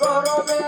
করবে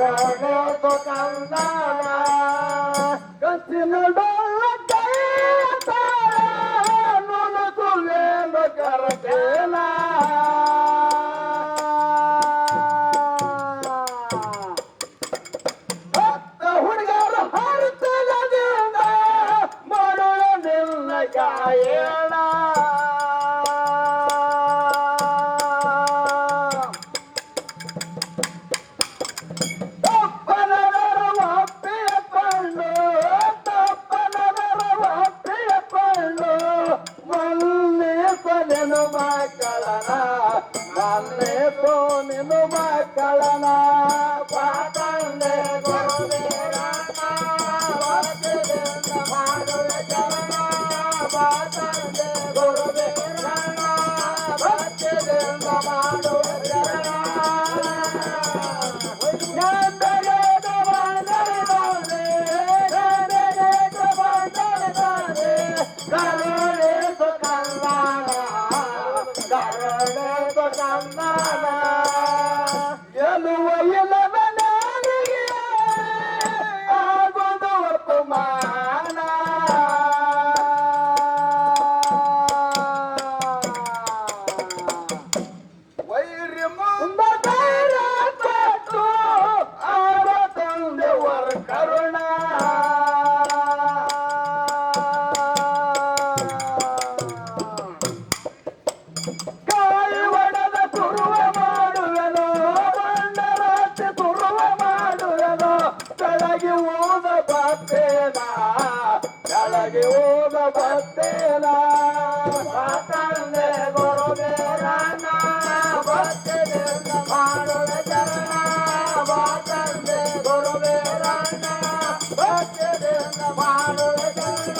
ಹುಡುಗರು ಹರಿತದಿಂದ ಮರುಳು ನಿನ್ನ kalana the water,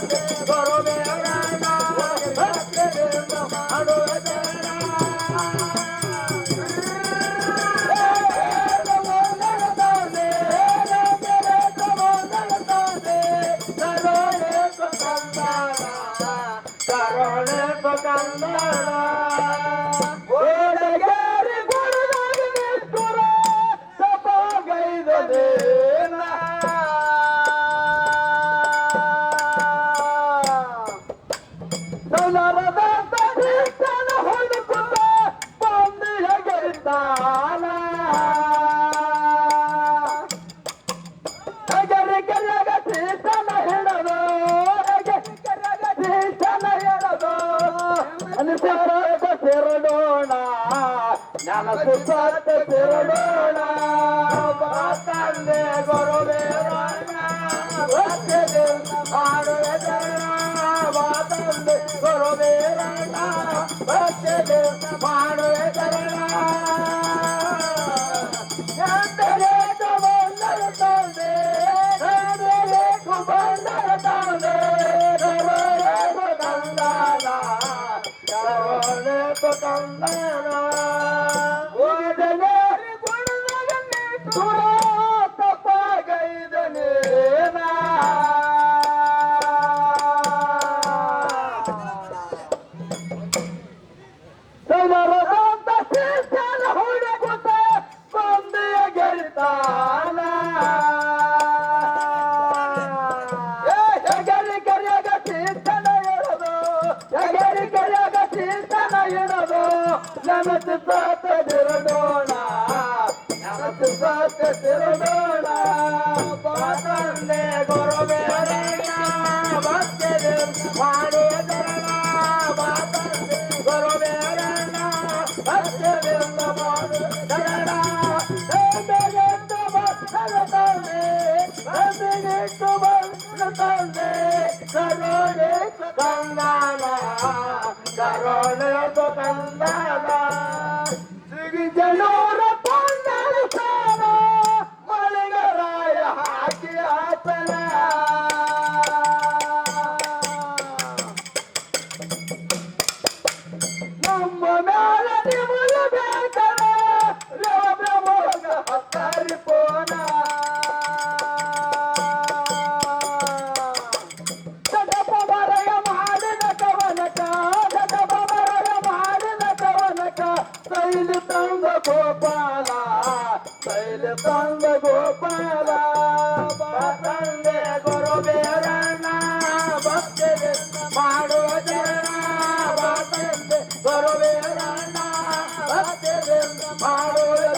Thank you. সাথে করবে না বাতালে করবে বাতালে করবে না বাতালে நமத்து பார்த்த திருடோனா நமத்து பார்த்த திருடோனா பார்த்தே குருவே பக்தரு வாடே தரணா பார்த்தே குருவே பக்தரு தரணா தந்தே கரோனே கந்தானா கரோனே கந்தானா ತಂದೆ ಗೋಪಾಲ ತಂದೆ ಗುರುಬೇರಣ್ಣ ಭಕ್ತಿಗೆ ಮಾಡುವ ಚರಣ ತಂದೆ ಗುರುಬೇರಣ್ಣ ಭಕ್ತಿಗೆ ಮಾಡುವ